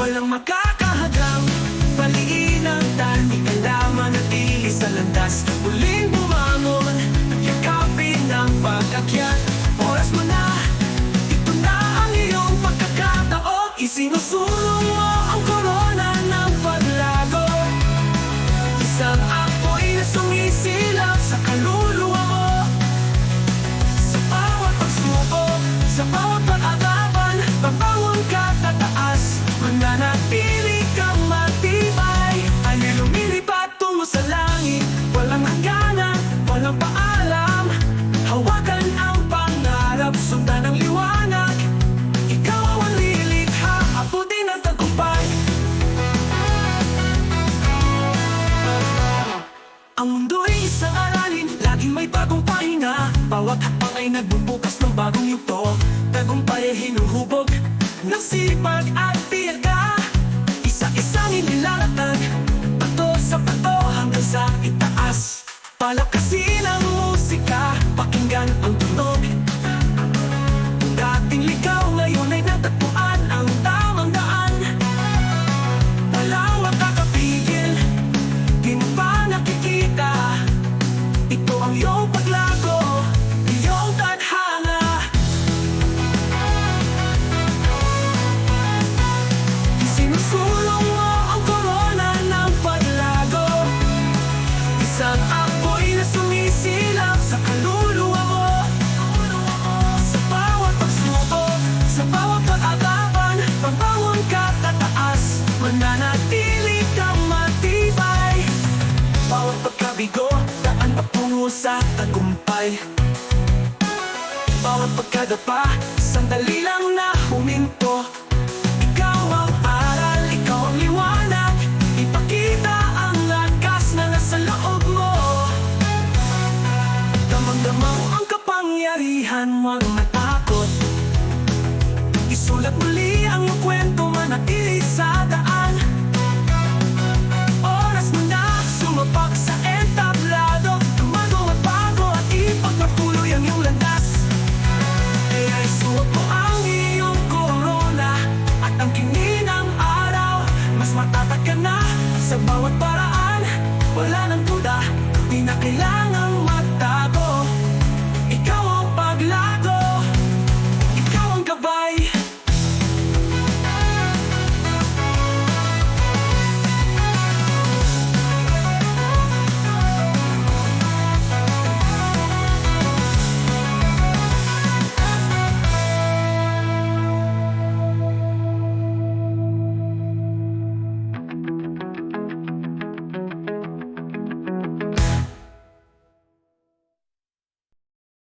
Walang makakahagang Paliin ang tali Kalaman at ili sa landas. Muling bumangon At yakapin ang pag-akyat Oras mo na Ito na ang iyong pagkakataon. Isinusunod Ang mundo'y isang aralin, laging may bagong pahinga. Bawat hakbang ay nagbubukas ng bagong yugto. Tagumpay ay hinuhubog ng sipag at tiyaga Isa-isang inilalatag, pato sa pato hanggang sa itaas. Palakasin Bigo, daan patungo sa tagumpay. Bawat pagkadapa, sandali lang na huminto. Ikaw ang aral, ikaw ang liwanag. Ipakita ang lakas na nasa loob mo. Damang-damang ang kapangyarihan, huwag matakot. Isulat muli